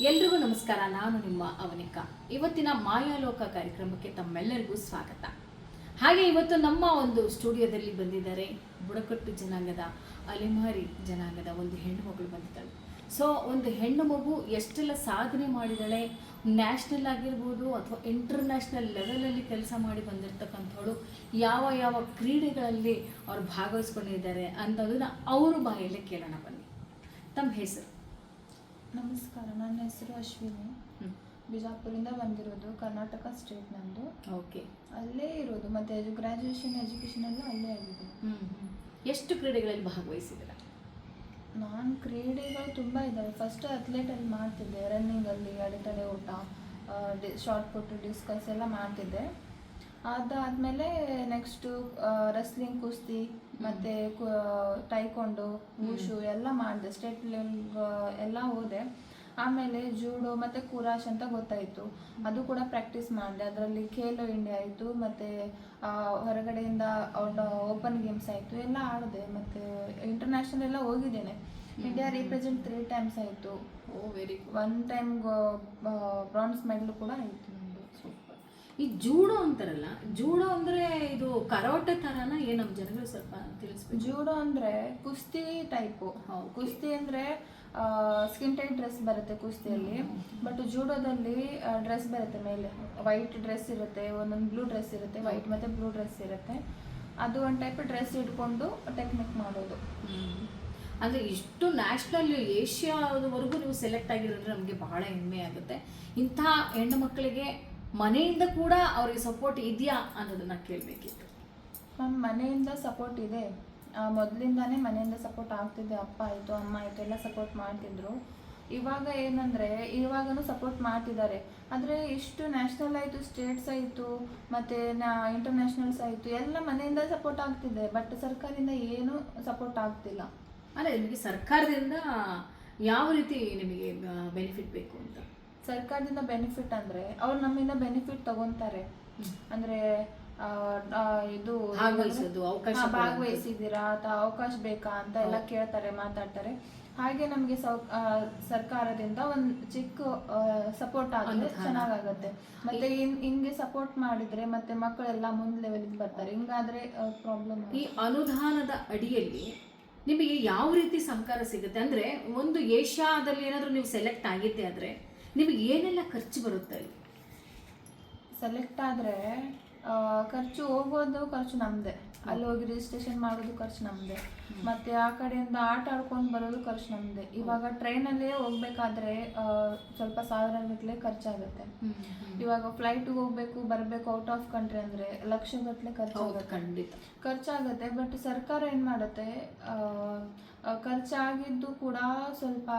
ಎಲ್ರಿಗೂ ನಮಸ್ಕಾರ. ನಾನು ನಿಮ್ಮ ಅವನಿಕಾ. ಇವತ್ತಿನ ಮಾಯಾಲೋಕ ಕಾರ್ಯಕ್ರಮಕ್ಕೆ ತಮ್ಮೆಲ್ಲರಿಗೂ ಸ್ವಾಗತ. ಹಾಗೆ ಇವತ್ತು ನಮ್ಮ ಒಂದು ಸ್ಟುಡಿಯೋದಲ್ಲಿ ಬಂದಿದ್ದಾರೆ ಬುಡಕಟ್ಟು ಜನಾಂಗದ, ಅಲೆಮಾರಿ ಜನಾಂಗದ ಒಂದು ಹೆಣ್ಣು ಮಗಳು ಬಂದಿದ್ದಾಳೆ. ಸೊ ಒಂದು ಹೆಣ್ಣು ಮಗು ಎಷ್ಟೆಲ್ಲ ಸಾಧನೆ ಮಾಡಿದಾಳೆ, ನ್ಯಾಷನಲ್ ಆಗಿರ್ಬೋದು ಅಥವಾ ಇಂಟರ್ನ್ಯಾಷನಲ್ ಲೆವೆಲಲ್ಲಿ ಕೆಲಸ ಮಾಡಿ ಬಂದಿರತಕ್ಕಂಥವಳು, ಯಾವ ಯಾವ ಕ್ರೀಡೆಗಳಲ್ಲಿ ಅವ್ರು ಭಾಗವಹಿಸ್ಕೊಂಡಿದ್ದಾರೆ ಅನ್ನೋದನ್ನ ಅವರು ಬಾಯಲ್ಲೇ ಕೇಳೋಣ ಬನ್ನಿ. ತಮ್ಮ ಹೆಸರು? ನಮಸ್ಕಾರ ನನ್ನ ಹೆಸರು ಅಶ್ವಿನಿ. ಬಿಜಾಪುರಿಂದ ಬಂದಿರೋದು ಕರ್ನಾಟಕ ಸ್ಟೇಟ್ ನಂದು ಓಕೆ. ಅಲ್ಲೇ ಇರೋದು ಮತ್ತೆ ಗ್ರ್ಯಾಜುಯೇಷನ್ ಎಜುಕೇಷನ್ ಎಲ್ಲ ಅಲ್ಲೇ ಆಗಿದೆ. ಎಷ್ಟು ಕ್ರೀಡೆಗಳಲ್ಲಿ ಭಾಗವಹಿಸಿದ್ದೀರಾ? ನಾನು ಕ್ರೀಡೆಗಳು ತುಂಬ ಇದ್ದಾವೆ. ಫಸ್ಟ್ ಅಥ್ಲೆಟಲ್ಲಿ ಮಾಡ್ತಿದ್ದೆ ರನ್ನಿಂಗಲ್ಲಿ ಅಡೆತಡೆ ಓಟ ಶಾರ್ಟ್ ಪುಟ್ ಡಿಸ್ಕಸ್ ಎಲ್ಲ ಮಾಡ್ತಿದ್ದೆ. ಅದಾದಮೇಲೆ ನೆಕ್ಸ್ಟು ರೆಸ್ಲಿಂಗ್ ಕುಸ್ತಿ ಮತ್ತು ಟೈಕೊಂಡು ವೂಶು ಎಲ್ಲ ಮಾಡಿದೆ. ಸ್ಟೇಟ್ ಲೆವೆಲ್ ಎಲ್ಲ ಹೋದೆ. ಆಮೇಲೆ ಜೂಡೋ ಮತ್ತು ಕುರಾಶ್ ಅಂತ ಗೊತ್ತಾಯಿತು. ಅದು ಕೂಡ ಪ್ರಾಕ್ಟೀಸ್ ಮಾಡಿದೆ. ಅದರಲ್ಲಿ ಖೇಲೋ ಇಂಡಿಯಾ ಆಯಿತು ಮತ್ತೆ ಹೊರಗಡೆಯಿಂದ ಓಪನ್ ಗೇಮ್ಸ್ ಆಯಿತು. ಎಲ್ಲ ಆಡಿದೆ. ಮತ್ತೆ ಇಂಟರ್ನ್ಯಾಷನಲ್ ಎಲ್ಲ ಹೋಗಿದ್ದೇನೆ. ಇಂಡಿಯಾ ರೀಪ್ರೆಸೆಂಟ್ ತ್ರೀ ಟೈಮ್ಸ್ ಆಯಿತು. ಓ very good one time bronze medal ಕೂಡ ಆಯಿತು. ಈ ಜೂಡೋ ಅಂತಾರಲ್ಲ ಜೂಡೋ ಅಂದ್ರೆ ಇದು ಕರೋಟೆ ತರನ ಏನ್ ನಮ್ಮ ಜನಗಳು ಸ್ವಲ್ಪ ತಿಳಿಸ್ಬೇಕು? ಜೂಡೋ ಅಂದ್ರೆ ಕುಸ್ತಿ ಟೈಪು. ಕುಸ್ತಿ ಅಂದ್ರೆ ಸ್ಕಿನ್ ಟೈಟ್ ಡ್ರೆಸ್ ಬರುತ್ತೆ ಕುಸ್ತಿಯಲ್ಲಿ. ಬಟ್ ಜೂಡೋದಲ್ಲಿ ಡ್ರೆಸ್ ಬರುತ್ತೆ ಮೇಲೆ. ವೈಟ್ ಡ್ರೆಸ್ ಇರುತ್ತೆ ಒಂದೊಂದು ಬ್ಲೂ ಡ್ರೆಸ್ ಇರುತ್ತೆ ವೈಟ್ ಮತ್ತೆ ಬ್ಲೂ ಡ್ರೆಸ್ ಇರುತ್ತೆ. ಅದು ಒಂದು ಟೈಪ್ ಡ್ರೆಸ್ ಇಟ್ಕೊಂಡು ಟೆಕ್ನಿಕ್ ಮಾಡೋದು. ಅಂದ್ರೆ ಇಷ್ಟು ನ್ಯಾಷನಲ್ ಏಷ್ಯಾದವರೆಗೂ ನೀವು ಸೆಲೆಕ್ಟ್ ಆಗಿರೋದ್ರೆ ನಮಗೆ ಬಹಳ ಹೆಮ್ಮೆ ಆಗುತ್ತೆ. ಇಂಥ ಹೆಣ್ಣು ಮಕ್ಕಳಿಗೆ ಮನೆಯಿಂದ ಕೂಡ ಅವ್ರಿಗೆ ಸಪೋರ್ಟ್ ಇದೆಯಾ ಅನ್ನೋದನ್ನ ಕೇಳಬೇಕಿತ್ತು. ನಮ್ಮ ಮನೆಯಿಂದ ಸಪೋರ್ಟ್ ಇದೆ. ಮೊದಲಿಂದಾನೇ ಮನೆಯಿಂದ ಸಪೋರ್ಟ್ ಆಗ್ತಿದೆ. ಅಪ್ಪ ಆಯಿತು ಅಮ್ಮ ಆಯಿತು ಎಲ್ಲ ಸಪೋರ್ಟ್ ಮಾಡ್ತಿದ್ರು. ಇವಾಗ ಏನಂದರೆ ಇವಾಗನೂ ಸಪೋರ್ಟ್ ಮಾಡ್ತಿದ್ದಾರೆ. ಆದರೆ ಇಷ್ಟು ನ್ಯಾಷನಲ್ ಆಯಿತು ಸ್ಟೇಟ್ಸ್ ಆಯಿತು ಮತ್ತು ನಾ ಇಂಟರ್ನ್ಯಾಷನಲ್ಸ್ ಆಯಿತು ಎಲ್ಲ ಮನೆಯಿಂದ ಸಪೋರ್ಟ್ ಆಗ್ತಿದೆ. ಬಟ್ ಸರ್ಕಾರದಿಂದ ಏನೂ ಸಪೋರ್ಟ್ ಆಗ್ತಿಲ್ಲ. ಅಲ್ಲ ನಿಮಗೆ ಸರ್ಕಾರದಿಂದ ಯಾವ ರೀತಿ ನಿಮಗೆ ಬೆನಿಫಿಟ್ ಬೇಕು ಅಂತ? ಸರ್ಕಾರದಿಂದ ಬೆನಿಫಿಟ್ ಅಂದ್ರೆ ಅವ್ರು ನಮ್ಮಿಂದ ಬೆನಿಫಿಟ್ ತಗೊಂತಾರೆ. ಅಂದರೆ ಇದು ಭಾಗವಹಿಸೋದು, ಅವಕಾಶ ಹಾ, ಭಾಗವಹಿಸಿದ್ದೀರಾ ಅಥವಾ ಅವಕಾಶ ಬೇಕಾ ಅಂತ ಎಲ್ಲ ಕೇಳ್ತಾರೆ ಮಾತಾಡ್ತಾರೆ. ಹಾಗೆ ನಮಗೆ ಸೌ ಸರ್ಕಾರದಿಂದ ಒಂದು ಚಿಕ್ಕ ಸಪೋರ್ಟ್ ಆದ್ರೆ ಅನುದಾನ. ಚೆನ್ನಾಗಾಗತ್ತೆ. ಮತ್ತೆ ಹಿಂಗೆ ಸಪೋರ್ಟ್ ಮಾಡಿದ್ರೆ ಮತ್ತೆ ಮಕ್ಕಳೆಲ್ಲ ಮುಂದ್ ಲೆವೆಲ್ಗೆ ಬರ್ತಾರೆ. ಹಿಂಗಾದ್ರೆ ಪ್ರಾಬ್ಲಮ್ ಈ ಅನುದಾನದ ಅಡಿಯಲ್ಲಿ ನಿಮಗೆ ಯಾವ ರೀತಿ ಸಹಕಾರ ಸಿಗುತ್ತೆ? ಅಂದ್ರೆ ಒಂದು ಏಷ್ಯಾದಲ್ಲಿ ಏನಾದರೂ ನೀವು ಸೆಲೆಕ್ಟ್ ಆಗಿದ್ದೆ ಆದ್ರೆ ನಿಮಗೆ ಏನೆಲ್ಲ ಖರ್ಚು ಬರುತ್ತೆ ಸೆಲೆಕ್ಟ್ ಆದ್ರೆ ಖರ್ಚು ಹೋಗೋದು ಖರ್ಚು ನಮ್ದೆ. ಅಲ್ಲಿ ಹೋಗಿ ರಿಜಿಸ್ಟ್ರೇಷನ್ ಮಾಡೋದು ಖರ್ಚು ನಮ್ದೆ. ಮತ್ತೆ ಆ ಕಡೆಯಿಂದ ಆಟ ಆಡ್ಕೊಂಡು ಬರೋದು ಖರ್ಚು ನಮ್ದೆ. ಇವಾಗ ಟ್ರೈನಲ್ಲೇ ಹೋಗ್ಬೇಕಾದ್ರೆ ಸ್ವಲ್ಪ ಸಾವಿರ ಗಟ್ಟಲೆ ಖರ್ಚಾಗುತ್ತೆ ಇವಾಗ ಫ್ಲೈಟ್ಗೆ ಹೋಗ್ಬೇಕು ಬರಬೇಕು ಔಟ್ ಆಫ್ ಕಂಟ್ರಿ ಅಂದ್ರೆ ಲಕ್ಷ ಗಟ್ಟಲೆ ಖರ್ಚಾಗುತ್ತೆ ಖಂಡಿತ. ಖರ್ಚಾಗುತ್ತೆ ಬಟ್ ಸರ್ಕಾರ ಏನು ಮಾಡುತ್ತೆ ಖರ್ಚಾಗಿದ್ದು ಕೂಡ ಸ್ವಲ್ಪ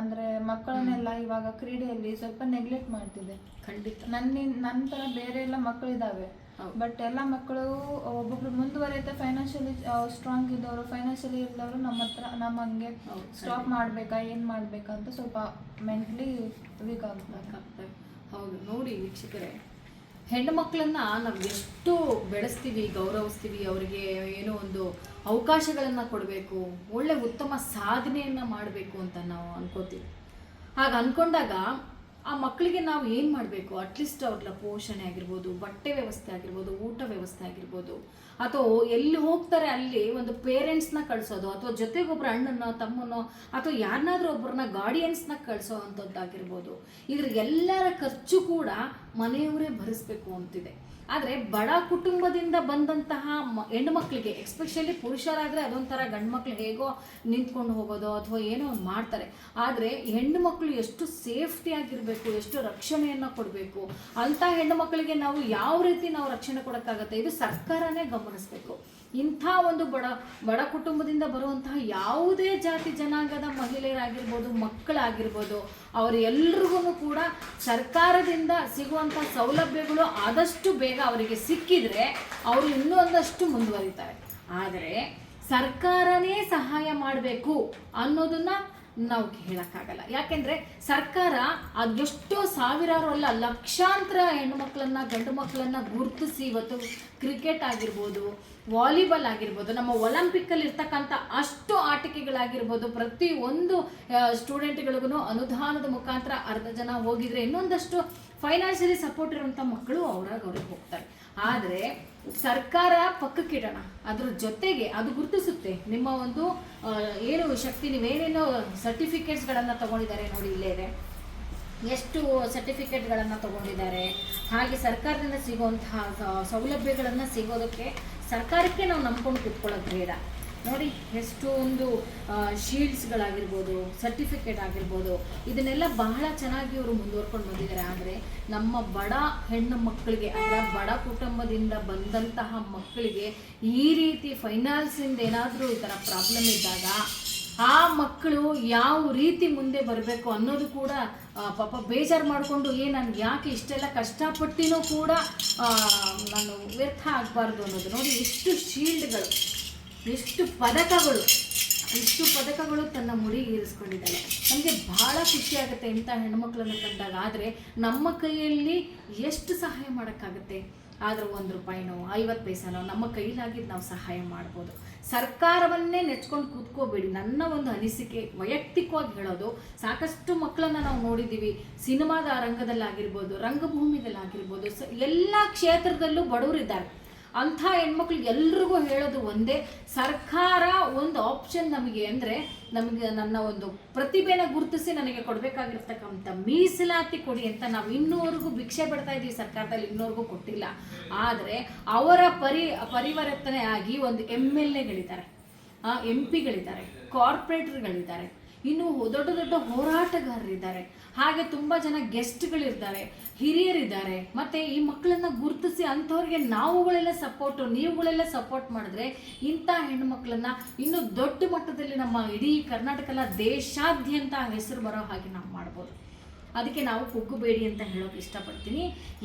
ಅಂದರೆ ಮಕ್ಕಳನ್ನೆಲ್ಲ ಇವಾಗ ಕ್ರೀಡೆಯಲ್ಲಿ ಸ್ವಲ್ಪ ನೆಗ್ಲೆಕ್ಟ್ ಮಾಡ್ತಿದೆ. ಖಂಡಿತ. ನನ್ನ ನನ್ನ ಥರ ಬೇರೆ ಎಲ್ಲ ಮಕ್ಕಳಿದ್ದಾವೆ. ಬಟ್ ಎಲ್ಲ ಮಕ್ಕಳು ಒಬ್ಬೊಬ್ರು ಮುಂದುವರೆಯುತ್ತೆ ಫೈನಾನ್ಷಿಯಲಿ ಸ್ಟ್ರಾಂಗ್ ಇದ್ದವರು ಫೈನಾನ್ಷಿಯಲಿ ಇದ್ದವರು ನಮ್ಮ ಹತ್ರ ನಮ್ಮ ಹಂಗೆ ಸ್ಟಾಪ್ ಮಾಡಬೇಕಾ ಏನು ಮಾಡಬೇಕಾ ಅಂತ ಸ್ವಲ್ಪ ಮೆಂಟ್ಲಿ ವೀಕ್ ಆಗ್ತಾರೆ. ಆಗ್ತವೆ. ಹೌದು ನೋಡಿ ವೀಕ್ಷಕರೇ ಹೆಣ್ಣು ಮಕ್ಕಳನ್ನ ನಾವು ಎಷ್ಟು ಬೆಳೆಸ್ತೀವಿ ಗೌರವಿಸ್ತೀವಿ ಅವರಿಗೆ ಏನೋ ಒಂದು ಅವಕಾಶಗಳನ್ನು ಕೊಡಬೇಕು ಒಳ್ಳೆ ಉತ್ತಮ ಸಾಧನೆಯನ್ನು ಮಾಡಬೇಕು ಅಂತ ನಾವು ಅನ್ಕೋತೀವಿ. ಹಾಗೆ ಅನ್ಕೊಂಡಾಗ ಆ ಮಕ್ಕಳಿಗೆ ನಾವು ಏನು ಮಾಡಬೇಕು? ಅಟ್ಲೀಸ್ಟ್ ಅವ್ರ ಪೋಷಣೆ ಆಗಿರ್ಬೋದು, ಬಟ್ಟೆ ವ್ಯವಸ್ಥೆ ಆಗಿರ್ಬೋದು, ಊಟ ವ್ಯವಸ್ಥೆ ಆಗಿರ್ಬೋದು. ಅಥವಾ ಎಲ್ಲಿ ಹೋಗ್ತಾರೆ ಅಲ್ಲಿ ಒಂದು ಪೇರೆಂಟ್ಸ್ನ ಕಳಿಸೋದು, ಅಥವಾ ಜೊತೆಗೊಬ್ಬರು ಅಣ್ಣನೋ, ತಮ್ಮನೋ, ಅಥವಾ ಯಾರನ್ನಾದ್ರೂ ಒಬ್ಬರನ್ನ ಗಾರ್ಡಿಯನ್ಸ್ನ ಕಳಿಸೋ ಅಂಥದ್ದಾಗಿರ್ಬೋದು. ಇದ್ರ ಎಲ್ಲರ ಖರ್ಚು ಕೂಡ ಮನೆಯವರೇ ಭರಿಸ್ಬೇಕು ಅಂತಿದೆ. ಆದರೆ ಬಡ ಕುಟುಂಬದಿಂದ ಬಂದಂತಹ ಮ ಹೆಣ್ಣು ಮಕ್ಕಳಿಗೆ ಎಕ್ಸ್ಪೆಷಲಿ ಪುರುಷರಾದರೆ ಅದೊಂಥರ ಗಂಡು ಮಕ್ಳು ಹೇಗೋ ನಿಂತ್ಕೊಂಡು ಹೋಗೋದು ಅಥವಾ ಏನೋ ಒಂದು ಮಾಡ್ತಾರೆ. ಆದರೆ ಹೆಣ್ಣು ಮಕ್ಕಳು ಎಷ್ಟು ಸೇಫ್ಟಿ ಆಗಿರಬೇಕು, ಎಷ್ಟು ರಕ್ಷಣೆಯನ್ನು ಕೊಡಬೇಕು, ಅಂಥ ಹೆಣ್ಣು ಮಕ್ಕಳಿಗೆ ನಾವು ಯಾವ ರೀತಿ ನಾವು ರಕ್ಷಣೆ ಕೊಡೋಕ್ಕಾಗತ್ತೆ? ಇದು ಸರ್ಕಾರನೇ ಗಮನಿಸಬೇಕು. ಇಂಥ ಒಂದು ಬಡ ಬಡ ಕುಟುಂಬದಿಂದ ಬರುವಂತಹ ಯಾವುದೇ ಜಾತಿ ಜನಾಂಗದ ಮಹಿಳೆಯರಾಗಿರ್ಬೋದು, ಮಕ್ಕಳಾಗಿರ್ಬೋದು ಅವರೆಲ್ಲರಿಗೂ ಕೂಡ ಸರ್ಕಾರದಿಂದ ಸಿಗುವಂಥ ಸೌಲಭ್ಯಗಳು ಆದಷ್ಟು ಬೇಗ ಅವರಿಗೆ ಸಿಕ್ಕಿದ್ರೆ ಅವರು ಇನ್ನೂ ಒಂದಷ್ಟು ಮುಂದುವರಿತಾರೆ. ಆದರೆ ಸರ್ಕಾರನೇ ಸಹಾಯ ಮಾಡಬೇಕು ಅನ್ನೋದನ್ನ ನಾವು ಹೇಳೋಕ್ಕಾಗಲ್ಲ. ಯಾಕೆಂದ್ರೆ ಸರ್ಕಾರ ಅದೆಷ್ಟೋ ಸಾವಿರಾರು ಅಲ್ಲ, ಲಕ್ಷಾಂತರ ಹೆಣ್ಣು ಮಕ್ಕಳನ್ನ ಗಂಡು ಮಕ್ಕಳನ್ನು ಗುರುತಿಸಿ ಇವತ್ತು ಕ್ರಿಕೆಟ್ ಆಗಿರ್ಬೋದು, ವಾಲಿಬಾಲ್ ಆಗಿರ್ಬೋದು, ನಮ್ಮ ಒಲಿಂಪಿಕ್ಕಲ್ಲಿ ಇರ್ತಕ್ಕಂಥ ಅಷ್ಟು ಆಟಿಕೆಗಳಾಗಿರ್ಬೋದು ಪ್ರತಿ ಒಂದು ಸ್ಟೂಡೆಂಟ್ಗಳಿಗೂ ಅನುದಾನದ ಮುಖಾಂತರ ಅರ್ಧ ಜನ ಹೋಗಿದ್ರೆ ಇನ್ನೊಂದಷ್ಟು ಫೈನಾನ್ಷಿಯಲಿ ಸಪೋರ್ಟ್ ಇರುವಂಥ ಮಕ್ಕಳು ಅವ್ರಾಗ ಅವ್ರಿಗೆ ಹೋಗ್ತಾರೆ. ಆದರೆ ಸರ್ಕಾರ ಪಕ್ಕಕ್ಕಿಡೋಣ ಅದ್ರ ಜೊತೆಗೆ ಅದು ಗುರುತಿಸುತ್ತೆ. ನಿಮ್ಮ ಒಂದು ಏನು ಶಕ್ತಿ ನೀವೇನೇನೋ ಸರ್ಟಿಫಿಕೇಟ್ಸ್ಗಳನ್ನು ತಗೊಂಡಿದ್ದಾರೆ ನೋಡಿ ಇಲ್ಲೇ ಇದೆ. ಎಷ್ಟು ಸರ್ಟಿಫಿಕೇಟ್ಗಳನ್ನು ತಗೊಂಡಿದ್ದಾರೆ. ಹಾಗೆ ಸರ್ಕಾರದಿಂದ ಸಿಗುವಂತಹ ಸೌಲಭ್ಯಗಳನ್ನು ಸಿಗೋದಕ್ಕೆ ಸರ್ಕಾರಕ್ಕೆ ನಾವು ನಂಬ್ಕೊಂಡು ಕೂತ್ಕೊಳ್ಳೋದು ಬೇಡ. ನೋಡಿ ಎಷ್ಟೊಂದು ಶೀಲ್ಡ್ಸ್ಗಳಾಗಿರ್ಬೋದು ಸರ್ಟಿಫಿಕೇಟ್ ಆಗಿರ್ಬೋದು, ಇದನ್ನೆಲ್ಲ ಬಹಳ ಚೆನ್ನಾಗಿ ಇವರು ಮುಂದುವರ್ಕೊಂಡು ಬಂದಿದ್ದಾರೆ. ಆದರೆ ನಮ್ಮ ಬಡ ಹೆಣ್ಣು ಮಕ್ಕಳಿಗೆ, ಅಂದರೆ ಬಡ ಕುಟುಂಬದಿಂದ ಬಂದಂತಹ ಮಕ್ಕಳಿಗೆ ಈ ರೀತಿ ಫೈನಾನ್ಸಿಂದ ಏನಾದರೂ ಈ ಥರ ಪ್ರಾಬ್ಲಮ್ ಇದ್ದಾಗ ಆ ಮಕ್ಕಳು ಯಾವ ರೀತಿ ಮುಂದೆ ಬರಬೇಕು ಅನ್ನೋದು ಕೂಡ ಪಾಪ ಬೇಜಾರು ಮಾಡಿಕೊಂಡು ಏ ನಾನು ಯಾಕೆ ಇಷ್ಟೆಲ್ಲ ಕಷ್ಟಪಟ್ಟಿನೂ ಕೂಡ ನಾನು ವ್ಯರ್ಥ ಆಗಬಾರ್ದು ಅನ್ನೋದು. ನೋಡಿ, ಎಷ್ಟು ಶೀಲ್ಡ್ಗಳು ಎಷ್ಟು ಪದಕಗಳು ಎಷ್ಟು ಪದಕಗಳು ತನ್ನ ಮುಡಿಗೆ ಇರಿಸ್ಕೊಂಡಿದ್ದಾಳೆ. ನಮಗೆ ಬಹಳ ಖುಷಿ ಆಗುತ್ತೆ ಇಂಥ ಹೆಣ್ಮಕ್ಳನ್ನು ಕಂಡಾಗ. ಆದರೆ ನಮ್ಮ ಕೈಯಲ್ಲಿ ಎಷ್ಟು ಸಹಾಯ ಮಾಡೋಕ್ಕಾಗುತ್ತೆ? ಆದ್ರೆ ಒಂದು ರೂಪಾಯಿನೋ, ಐವತ್ತು ಪೈಸಾನೋ ನಮ್ಮ ಕೈಲಾಗಿದ್ದು ನಾವು ಸಹಾಯ ಮಾಡ್ಬೋದು. ಸರ್ಕಾರವನ್ನೇ ನೆಚ್ಕೊಂಡು ಕೂತ್ಕೋಬೇಡಿ. ನನ್ನ ಒಂದು ಅನಿಸಿಕೆ, ವೈಯಕ್ತಿಕವಾಗಿ ಹೇಳೋದು, ಸಾಕಷ್ಟು ಮಕ್ಕಳನ್ನು ನಾವು ನೋಡಿದ್ದೀವಿ ಸಿನಿಮಾದ ರಂಗದಲ್ಲಾಗಿರ್ಬೋದು, ರಂಗಭೂಮಿದಲ್ಲಾಗಿರ್ಬೋದು, ಸ ಎಲ್ಲ ಕ್ಷೇತ್ರದಲ್ಲೂ ಬಡವರಿದ್ದಾರೆ. ಅಂಥ ಹೆಣ್ಮಕ್ಳು ಎಲ್ರಿಗೂ ಹೇಳೋದು ಒಂದೇ, ಸರ್ಕಾರ ಒಂದು ಆಪ್ಷನ್ ನಮಗೆ ಅಂದರೆ ನಮಗೆ ನನ್ನ ಒಂದು ಪ್ರತಿಭೆನ ಗುರುತಿಸಿ ನನಗೆ ಕೊಡಬೇಕಾಗಿರ್ತಕ್ಕಂಥ ಮೀಸಲಾತಿ ಕೊಡಿ ಅಂತ ನಾವು ಇನ್ನೂವರೆಗೂ ಭಿಕ್ಷೆ ಬಿಡ್ತಾ ಇದ್ದೀವಿ ಸರ್ಕಾರದಲ್ಲಿ ಇನ್ನೂವರೆಗೂ ಕೊಟ್ಟಿಲ್ಲ. ಆದರೆ ಅವರ ಪರಿ ಪರಿವರ್ತನೆ ಆಗಿ ಒಂದು ಎಂ ಎಲ್ ಎಗಳಿದ್ದಾರೆ ಎಂ ಪಿಗಳಿದ್ದಾರೆ ಕಾರ್ಪೊರೇಟರ್ಗಳಿದ್ದಾರೆ ಇನ್ನು ದೊಡ್ಡ ದೊಡ್ಡ ಹೋರಾಟಗಾರರಿದ್ದಾರೆ. ಹಾಗೆ ತುಂಬ ಜನ ಗೆಸ್ಟ್ಗಳಿರ್ತಾರೆ ಹಿರಿಯರಿದ್ದಾರೆ. ಮತ್ತು ಈ ಮಕ್ಕಳನ್ನ ಗುರುತಿಸಿ ಅಂಥವ್ರಿಗೆ ನಾವುಗಳೆಲ್ಲ ಸಪೋರ್ಟು ನೀವುಗಳೆಲ್ಲ ಸಪೋರ್ಟ್ ಮಾಡಿದ್ರೆ ಇಂಥ ಹೆಣ್ಣುಮಕ್ಕಳನ್ನ ಇನ್ನು ದೊಡ್ಡ ಮಟ್ಟದಲ್ಲಿ ನಮ್ಮ ಇಡೀ ಕರ್ನಾಟಕದ ದೇಶಾದ್ಯಂತ ಹೆಸರು ಬರೋ ಹಾಗೆ ನಾವು ಮಾಡ್ಬೋದು. ಅದಕ್ಕೆ ನಾವು ಕುಗ್ಗುಬೇಡಿ ಅಂತ ಹೇಳೋಕೆ ಇಷ್ಟಪಡ್ತೀನಿ.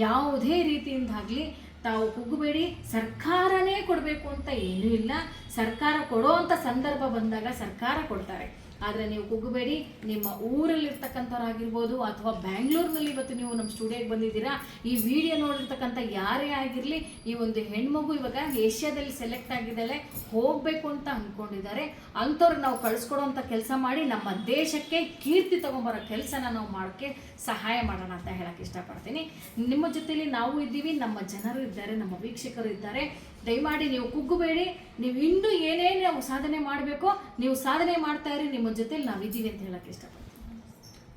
ಯಾವುದೇ ರೀತಿಯಿಂದಾಗಲಿ ತಾವು ಕುಗ್ಗಬೇಡಿ ಸರ್ಕಾರನೇ ಕೊಡಬೇಕು ಅಂತ ಏನೂ ಇಲ್ಲ. ಸರ್ಕಾರ ಕೊಡೋವಂಥ ಸಂದರ್ಭ ಬಂದಾಗ ಸರ್ಕಾರ ಕೊಡ್ತಾರೆ. ಆದರೆ ನೀವು ಕುಗ್ಗಬೇಡಿ ನಿಮ್ಮ ಊರಲ್ಲಿರ್ತಕ್ಕಂಥವ್ರಾಗಿರ್ಬೋದು ಅಥವಾ ಬ್ಯಾಂಗ್ಳೂರ್ನಲ್ಲಿ ಇವತ್ತು ನೀವು ನಮ್ಮ ಸ್ಟುಡಿಯೋಗೆ ಬಂದಿದ್ದೀರಾ, ಈ ವಿಡಿಯೋ ನೋಡಿರ್ತಕ್ಕಂಥ ಯಾರೇ ಆಗಿರಲಿ, ಈ ಒಂದು ಹೆಣ್ಮಗು ಇವಾಗ ಏಷ್ಯಾದಲ್ಲಿ ಸೆಲೆಕ್ಟ್ ಆಗಿದ್ದಾಳೆ, ಹೋಗಬೇಕು ಅಂತ ಅಂದ್ಕೊಂಡಿದ್ದಾರೆ. ಅಂಥವ್ರು ನಾವು ಕಳಿಸ್ಕೊಡೋಂಥ ಕೆಲಸ ಮಾಡಿ, ನಮ್ಮ ದೇಶಕ್ಕೆ ಕೀರ್ತಿ ತಗೊಂಬರೋ ಕೆಲಸನ ನಾವು ಮಾಡೋಕ್ಕೆ ಸಹಾಯ ಮಾಡೋಣ ಅಂತ ಹೇಳಕ್ಕೆ ಇಷ್ಟಪಡ್ತೀನಿ. ನಿಮ್ಮ ಜೊತೆಲಿ ನಾವು ಇದ್ದೀವಿ, ನಮ್ಮ ಜನರು ಇದ್ದಾರೆ, ನಮ್ಮ ವೀಕ್ಷಕರು ಇದ್ದಾರೆ. ದಯಮಾಡಿ ನೀವು ಕುಗ್ಗಬೇಡಿ. ನೀವು ಇನ್ನೂ ಏನೇನು ನಾವು ಸಾಧನೆ ಮಾಡಬೇಕೋ, ನೀವು ಸಾಧನೆ ಮಾಡ್ತಾ ಇರಿ, ನಿಮ್ಮ ಜೊತೆಲಿ ನಾವು ಇದ್ದೀವಿ ಅಂತ ಹೇಳಕ್ಕೆ ಇಷ್ಟಪಡ್ತೀನಿ.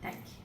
Thank you